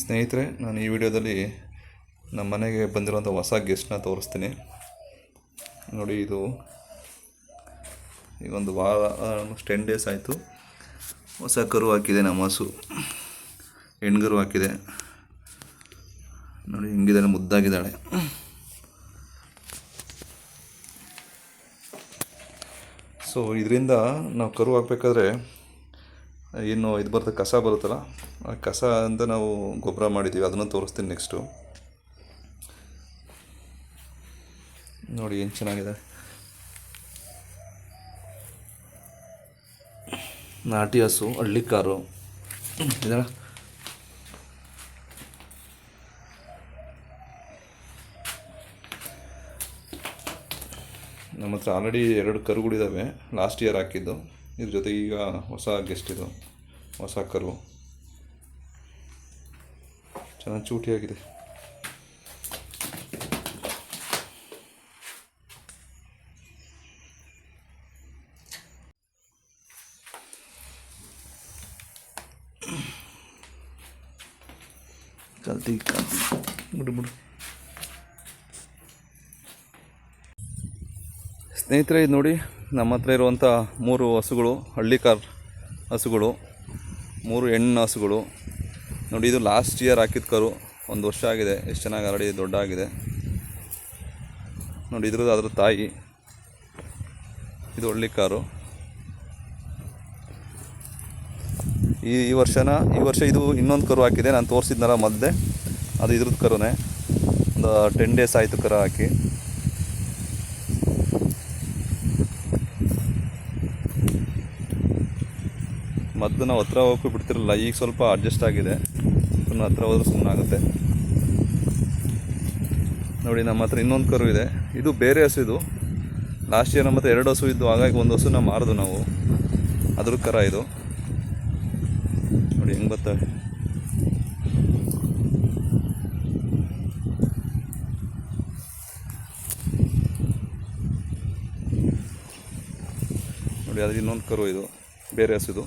ಸ್ನೇಹಿತರೆ, ನಾನು ಈ ವಿಡಿಯೋದಲ್ಲಿ ನಮ್ಮ ಮನೆಗೆ ಬಂದಿರುವಂಥ ಹೊಸ ಗೆಸ್ಟ್ನ ತೋರಿಸ್ತೀನಿ. ನೋಡಿ, ಇದು ಈಗ ಒಂದು ವಾರ ಟೆನ್ ಡೇಸ್ ಆಯಿತು. ಹೊಸ ಕರು ಹಾಕಿದೆ, ನಮ್ಮ ಹಸು. ಹೆಣ್ಗರು ಹಾಕಿದೆ. ನೋಡಿ ಹಿಂಗಿದ್ದಾಳೆ ಮುದ್ದಾಗಿದ್ದಾಳೆ. ಸೊ ಇದರಿಂದ ನಾವು ಕರು ಹಾಕ್ಬೇಕಾದ್ರೆ ಏನು ಇದು ಬರುತ್ತೆ ಕಸ ಬರುತ್ತಲ್ಲ, ಆ ಕಸ ಅಂತ ನಾವು ಗೊಬ್ಬರ ಮಾಡಿದ್ದೀವಿ, ಅದನ್ನು ತೋರಿಸ್ತೀನಿ ನೆಕ್ಸ್ಟು ನೋಡಿ ಏನು ಚೆನ್ನಾಗಿದೆ. ನಾಟಿ ಹಸು, ಹಳ್ಳಿ ಕಾರು. ಇದೆಲ್ಲ. ನಮ್ಮ ಹತ್ರ ಆಲ್ರೆಡಿ ಎರಡು ಕರುಗಳಿದ್ದಾವೆ ಲಾಸ್ಟ್ ಇಯರ್ ಹಾಕಿದ್ದು. ಇದ್ರ ಜೊತೆ ಈಗ ಹೊಸ ಗೆಸ್ಟ್ ಇದು ಹೊಸ ಕರು. ಚೆನ್ನಾಗಿ ಚೂಟಿಯಾಗಿದೆ. ಕಲ್ತಿ ಬಿಡು ಬಿಡು ಸ್ನೇಹಿತರೆ, ಇದು ನೋಡಿ, ನಮ್ಮ ಹತ್ರ ಇರುವಂಥ ಮೂರು ಹಸುಗಳು, ಹಳ್ಳಿ ಕಾರ್ ಹಸುಗಳು, ಮೂರು ಹೆಣ್ಣು ಹಸುಗಳು. ನೋಡಿ, ಇದು ಲಾಸ್ಟ್ ಇಯರ್ ಹಾಕಿದ ಕರು, ಒಂದು ವರ್ಷ ಆಗಿದೆ, ಎಷ್ಟು ಚೆನ್ನಾಗಿ ಆಲ್ರೆಡಿ ದೊಡ್ಡ ಆಗಿದೆ. ನೋಡಿ, ಇದ್ರದ್ದು ಅದ್ರ ತಾಯಿ, ಇದು ಹಳ್ಳಿ ಕಾರು. ಈ ಈ ವರ್ಷನ, ಈ ವರ್ಷ ಇದು ಇನ್ನೊಂದು ಕರು ಹಾಕಿದೆ, ನಾನು ತೋರಿಸಿದ್ನಲ್ಲ ಮಧ್ಯೆ ಅದು ಇದ್ರದ್ದು ಕರುನೇ. ಒಂದು ಟೆನ್ ಡೇಸ್ ಆಯಿತು ಕರು ಹಾಕಿ. ಮೊದಲು ನಾವು ಹತ್ರ ಹೋಗಿ ಬಿಡ್ತಿರಲ್ಲ, ಈಗ ಸ್ವಲ್ಪ ಅಡ್ಜಸ್ಟ್ ಆಗಿದೆ. ಸುಮ್ಮನೆ ಹತ್ರ ಹೋದ್ರೆ ಸುಮ್ಮನೆ ಆಗುತ್ತೆ. ನೋಡಿ, ನಮ್ಮ ಹತ್ರ ಇನ್ನೊಂದು ಕರು ಇದೆ. ಇದು ಬೇರೆ ಹಸು ಇದು. ಲಾಸ್ಟ್ ಇಯರ್ ನಮ್ಮ ಹತ್ರ ಎರಡು ಹಸು ಇದ್ದು, ಹಾಗಾಗಿ ಒಂದು ಹಸುನ ಮಾರ್ದು ನಾವು. ಅದ್ರ ಕರ ಇದು. ನೋಡಿ, ಹೆಂಗೆ ಬರ್ತವೆ. ನೋಡಿ ಅದು ಇನ್ನೊಂದು ಕರು ಇದು. ಬೇರೆ ಹಸುದು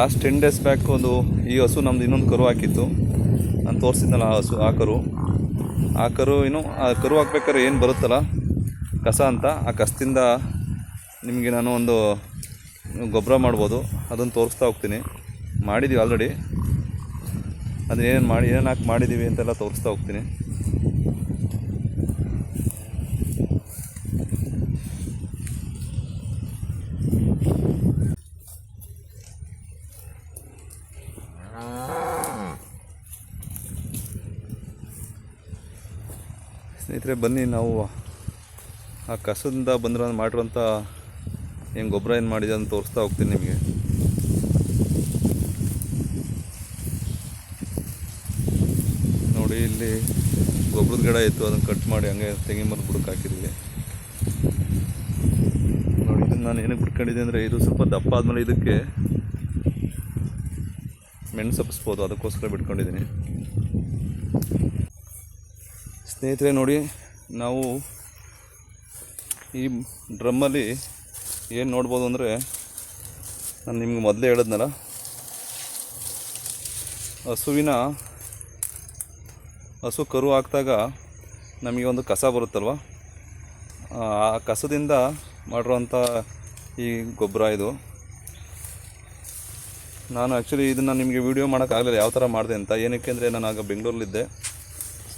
ಲಾಸ್ಟ್ ಟೆನ್ ಡೇಸ್ ಬ್ಯಾಕ್ ಒಂದು ಈ ಹಸು ನಮ್ದು ಇನ್ನೊಂದು ಕರು ಹಾಕಿತ್ತು. ನಾನು ತೋರಿಸಿದ್ನಲ್ಲ ಆ ಹಸು, ಆ ಕರು. ಆ ಕರು ಏನು ಆ ಕರು ಹಾಕ್ಬೇಕಾದ್ರೆ ಏನು ಬರುತ್ತಲ್ಲ? ಕಸ ಅಂತ. ಆ ಕಸದಿಂದ ನಿಮಗೆ ನಾನು ಒಂದು ಗೊಬ್ಬರ ಮಾಡ್ಬೋದು. ಅದನ್ನು ತೋರಿಸ್ತಾ ಹೋಗ್ತೀನಿ. ಮಾಡಿದ್ದೀವಿ ಆಲ್ರೆಡಿ ಅದನ್ನ ಏನೇನು ಮಾಡಿ, ಏನೇನು ಹಾಕಿ ಮಾಡಿದ್ದೀವಿ ಅಂತೆಲ್ಲ ತೋರಿಸ್ತಾ ಹೋಗ್ತೀನಿ. ಸ್ನೇಹಿತರೆ, ಬನ್ನಿ ನಾವು ಆ ಕಸದಿಂದ ಬಂದಿರೋ ಮಾಡಿರೋಂಥ ಏನು ಗೊಬ್ಬರ ಏನು ಮಾಡಿದೆ ಅಂತ ತೋರಿಸ್ತಾ ಹೋಗ್ತೀನಿ ನಿಮಗೆ. ನೋಡಿ, ಇಲ್ಲಿ ಗೊಬ್ಬರದ ಗಿಡ ಇತ್ತು, ಅದನ್ನು ಕಟ್ ಮಾಡಿ ಹಂಗೆ ತೆಂಗಿನ ಬುಡಕ್ಕೆ ಹಾಕಿದ್ವಿ. ನೋಡಿ, ಇದನ್ನು ನಾನು ಏನಕ್ಕೆ ಬಿಟ್ಕೊಂಡಿದ್ದೆ ಅಂದರೆ, ಇದು ಸ್ವಲ್ಪ ದಪ್ಪ ಆದಮೇಲೆ ಇದಕ್ಕೆ ಮೆಣಸು ಸಪ್ಪಿಸ್ಬೋದು ಅದಕ್ಕೋಸ್ಕರ ಬಿಟ್ಕೊಂಡಿದ್ದೀನಿ. ಸ್ನೇಹಿತರೆ, ನೋಡಿ, ನಾವು ಈ ಡ್ರಮ್ಮಲ್ಲಿ ಏನು ನೋಡ್ಬೋದು ಅಂದರೆ, ನಾನು ನಿಮ್ಗೆ ಮೊದಲೇ ಹೇಳಿದ್ನಲ್ಲ, ಹಸುವಿನ, ಹಸು ಕರು ಹಾಕಿದಾಗ ನಮಗೆ ಒಂದು ಕಸ ಬರುತ್ತಲ್ವ? ಆ ಕಸದಿಂದ ಮಾಡಿರೋಂಥ ಈ ಗೊಬ್ಬರ ಇದು. ನಾನು ಆ್ಯಕ್ಚುಲಿ ಇದನ್ನು ನಿಮಗೆ ವೀಡಿಯೋ ಮಾಡೋಕ್ಕಾಗಲಿಲ್ಲ ಯಾವ ಥರ ಮಾಡಿದೆ ಅಂತ. ಏನಕ್ಕೆ ಅಂದರೆ, ನಾನು ಆಗ ಬೆಂಗಳೂರಲ್ಲಿದ್ದೆ.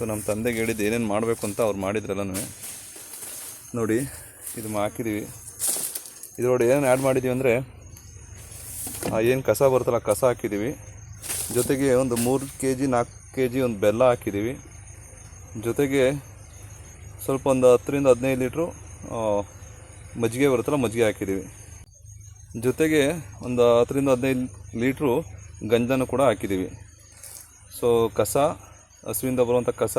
ಸೊ ನಮ್ಮ ತಂದೆಗೆ ಹೇಳಿದ್ದು ಏನೇನು ಮಾಡಬೇಕು ಅಂತ ಅವ್ರು ಮಾಡಿದ್ರಲ್ಲನೂ ನೋಡಿ, ಇದು ಹಾಕಿದ್ದೀವಿ ಇದರೊಳಗೆ ಏನೇನು ಆ್ಯಡ್ ಮಾಡಿದ್ದೀವಿ ಅಂದರೆ ಏನು ಕಸ ಬರುತ್ತಲ್ಲ ಕಸ ಹಾಕಿದ್ದೀವಿ ಜೊತೆಗೆ ಒಂದು ಮೂರು ಕೆ ಜಿ ನಾಲ್ಕು ಕೆ ಜಿ ಒಂದು ಬೆಲ್ಲ ಹಾಕಿದ್ದೀವಿ ಜೊತೆಗೆ ಸ್ವಲ್ಪ ಒಂದು ಹತ್ತರಿಂದ ಹದಿನೈದು ಲೀಟ್ರು ಮಜ್ಜಿಗೆ ಬರುತ್ತಲ್ಲ, ಮಜ್ಜಿಗೆ ಹಾಕಿದ್ದೀವಿ ಜೊತೆಗೆ ಒಂದು ಹತ್ತರಿಂದ ಹದಿನೈದು ಲೀಟ್ರು ಗಂಜನ ಕೂಡ ಹಾಕಿದ್ದೀವಿ ಸೊ ಕಸ ಹಸುವಿಂದ ಬರುವಂಥ ಕಸ,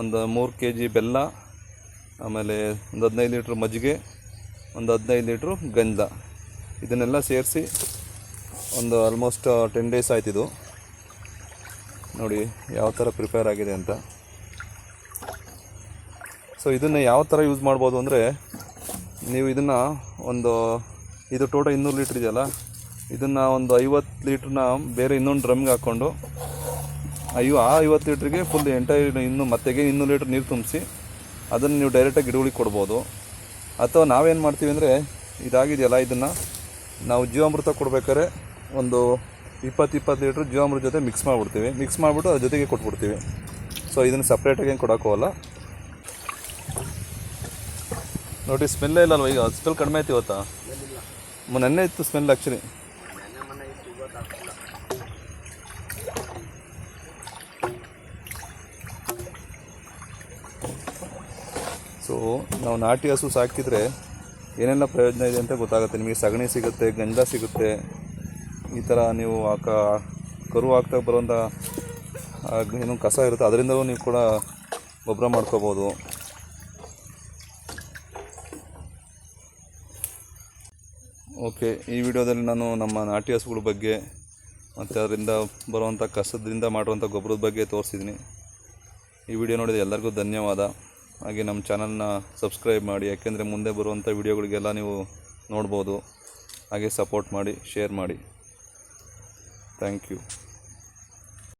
ಒಂದು ಮೂರು ಕೆ ಜಿ ಬೆಲ್ಲ, ಆಮೇಲೆ ಒಂದು ಹದಿನೈದು ಲೀಟ್ರ್ ಮಜ್ಜಿಗೆ, ಒಂದು ಹದಿನೈದು ಲೀಟ್ರು ಗಂಧ ಇದನ್ನೆಲ್ಲ ಸೇರಿಸಿ ಒಂದು ಆಲ್ಮೋಸ್ಟ್ ಟೆನ್ ಡೇಸ್ ಆಯ್ತಿದು ನೋಡಿ ಯಾವ ಥರ ಪ್ರಿಪೇರ್ ಆಗಿದೆ ಅಂತ. ಸೊ ಇದನ್ನು ಯಾವ ಥರ ಯೂಸ್ ಮಾಡ್ಬೋದು ಅಂದರೆ, ನೀವು ಇದನ್ನು ಒಂದು, ಇದು ಟೋಟಲ್ ಇನ್ನೂರು ಲೀಟ್ರ್ ಇದೆಯಲ್ಲ, ಇದನ್ನು ಒಂದು ಐವತ್ತು ಲೀಟ್ರನ್ನ ಬೇರೆ ಇನ್ನೊಂದು ಡ್ರಮ್ಗೆ ಹಾಕ್ಕೊಂಡು ಅಯ್ಯೋ ಆ ಐವತ್ತು ಲೀಟ್ರಿಗೆ ಫುಲ್ ಎಂಟೈರ್ ಇನ್ನು ಮತ್ತೆಗೆ ಇನ್ನೂರು ಲೀಟ್ರ್ ನೀರು ತುಂಬಿಸಿ ಅದನ್ನು ನೀವು ಡೈರೆಕ್ಟಾಗಿ ಗಿಡಗಳಿಗೆ ಕೊಡ್ಬೋದು. ಅಥವಾ ನಾವೇನು ಮಾಡ್ತೀವಿ ಅಂದರೆ, ಇದಾಗಿದೆಯಲ್ಲ ಇದನ್ನು, ನಾವು ಜೀವಾಮೃತ ಕೊಡ್ಬೇಕಾದ್ರೆ ಒಂದು ಇಪ್ಪತ್ತು ಇಪ್ಪತ್ತು ಲೀಟ್ರ್ ಜೀವಾಮೃತ ಜೊತೆ ಮಿಕ್ಸ್ ಮಾಡಿಬಿಡ್ತೀವಿ. ಮಿಕ್ಸ್ ಮಾಡಿಬಿಟ್ಟು ಅದ್ರ ಜೊತೆಗೆ ಕೊಟ್ಬಿಡ್ತೀವಿ. ಸೊ ಇದನ್ನು ಸಪ್ರೇಟಾಗಿ ಏನು ಕೊಡೋಕ್ಕೋಗಲ್ಲ ನೋಡಿ ಸ್ಮೆಲ್ಲೇ ಇಲ್ಲಲ್ವ? ಈಗ ಸ್ಮೆಲ್ ಕಡಿಮೆ ಆಯ್ತು ಇವತ್ತಾ? ನೆನ್ನೆ ಇತ್ತು ಸ್ಮೆಲ್ ಆ್ಯಕ್ಚುಲಿ ನಾವು ನಾಟಿ ಹಸು ಸಾಕಿದರೆ ಏನೆಲ್ಲ ಪ್ರಯೋಜನ ಇದೆ ಅಂತ ಗೊತ್ತಾಗುತ್ತೆ. ನಿಮಗೆ ಸಗಣಿ ಸಿಗುತ್ತೆ, ಗಂಜ ಸಿಗುತ್ತೆ. ಈ ಥರ ನೀವು ಆ ಕರು ಹಾಕ್ತಾ ಬರೋಂಥ ಏನು ಕಸ ಇರುತ್ತೆ, ಅದರಿಂದಲೂ ನೀವು ಕೂಡ ಗೊಬ್ಬರ ಮಾಡ್ಕೋಬೋದು. ಓಕೆ, ಈ ವಿಡಿಯೋದಲ್ಲಿ ನಾನು ನಮ್ಮ ನಾಟಿ ಹಸುಗಳ ಬಗ್ಗೆ ಮತ್ತು ಅದರಿಂದ ಬರುವಂಥ ಕಸದಿಂದ ಮಾಡುವಂಥ ಗೊಬ್ಬರದ ಬಗ್ಗೆ ತೋರಿಸಿದ್ದೀನಿ. ಈ ವಿಡಿಯೋ ನೋಡಿದ ಎಲ್ಲರಿಗೂ ಧನ್ಯವಾದ. ಹಾಗೆ ನಮ್ಮ ಚಾನಲ್ನ ಸಬ್ಸ್ಕ್ರೈಬ್ ಮಾಡಿ, ಯಾಕೆಂದರೆ ಮುಂದೆ ಬರುವಂಥ ವಿಡಿಯೋಗಳಿಗೆಲ್ಲ ನೀವು ನೋಡ್ಬೋದು. ಹಾಗೆ ಸಪೋರ್ಟ್ ಮಾಡಿ ಶೇರ್ ಮಾಡಿ. Thank you